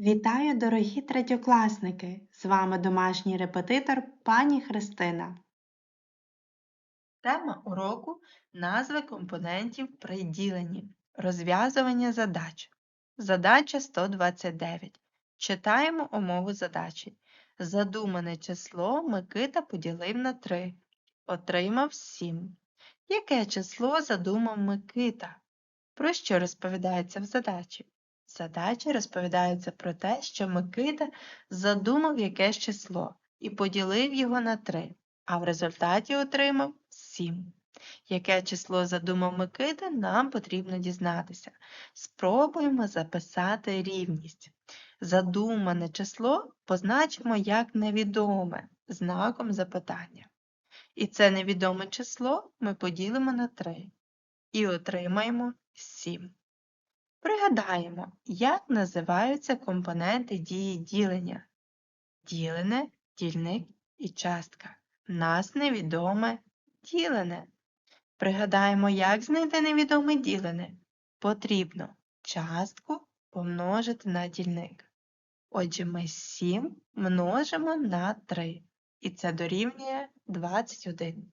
Вітаю, дорогі третьокласники! З вами домашній репетитор пані Христина. Тема уроку назви компонентів при діленні. Розв'язування задач. Задача 129. Читаємо умову задачі. Задумане число Микита поділив на 3. Отримав 7. Яке число задумав Микита? Про що розповідається в задачі? Задачі розповідається про те, що Микита задумав якесь число і поділив його на 3, а в результаті отримав 7. Яке число задумав Микита, нам потрібно дізнатися. Спробуємо записати рівність. Задумане число позначимо як невідоме знаком запитання. І це невідоме число ми поділимо на 3 і отримаємо 7. Пригадаємо, як називаються компоненти дії ділення. Ділене, дільник і частка. Нас невідоме ділене. Пригадаємо, як знайти невідоме ділене. Потрібно частку помножити на дільник. Отже, ми 7 множимо на 3, і це дорівнює 21.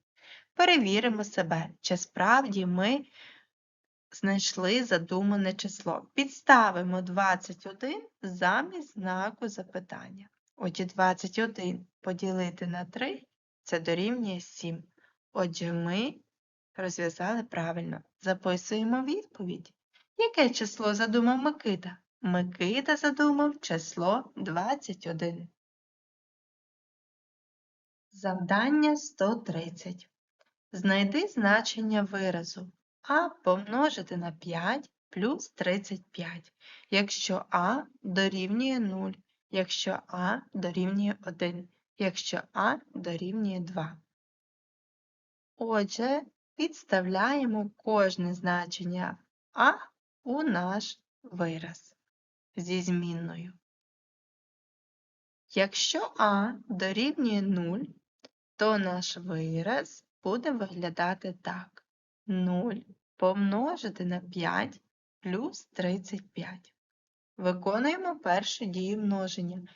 Перевіримо себе, чи справді ми знайшли задумане число. Підставимо 21 замість знаку запитання. Отже, 21 поділити на 3 це дорівнює 7. Отже, ми розв'язали правильно. Записуємо відповідь. Яке число задумав Микита? Микита задумав число 21. Завдання 130. Знайди значення виразу а помножити на 5 плюс 35, якщо а дорівнює 0, якщо а дорівнює 1, якщо а дорівнює 2. Отже, підставляємо кожне значення а у наш вираз зі змінною. Якщо а дорівнює 0, то наш вираз буде виглядати так. 0 помножити на 5 плюс 35. Виконуємо першу дію множення.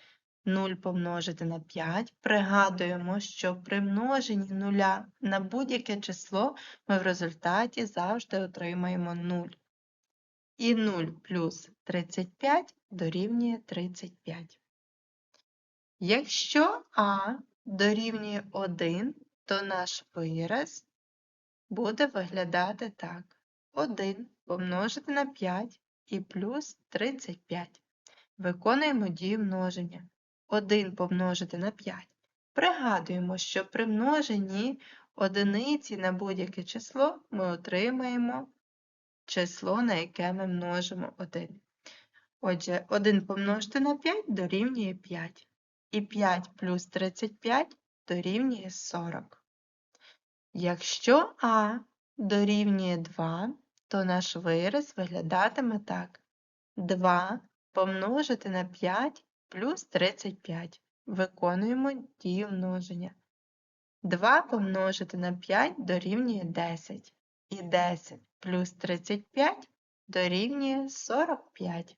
0 помножити на 5. Пригадуємо, що при множенні нуля на будь-яке число ми в результаті завжди отримаємо 0. І 0 плюс 35 дорівнює 35. Якщо А дорівнює 1, то наш вираз буде виглядати так. 1 помножити на 5 і плюс 35. Виконуємо дію множення. 1 помножити на 5. Пригадуємо, що при множенні одиниці на будь-яке число ми отримаємо число, на яке ми множимо 1. Отже, 1 помножити на 5 дорівнює 5. І 5 плюс 35 дорівнює 40. Якщо А дорівнює 2, то наш вираз виглядатиме так. 2 помножити на 5 плюс 35. Виконуємо дію множення. 2 помножити на 5 дорівнює 10. І 10 плюс 35 дорівнює 45.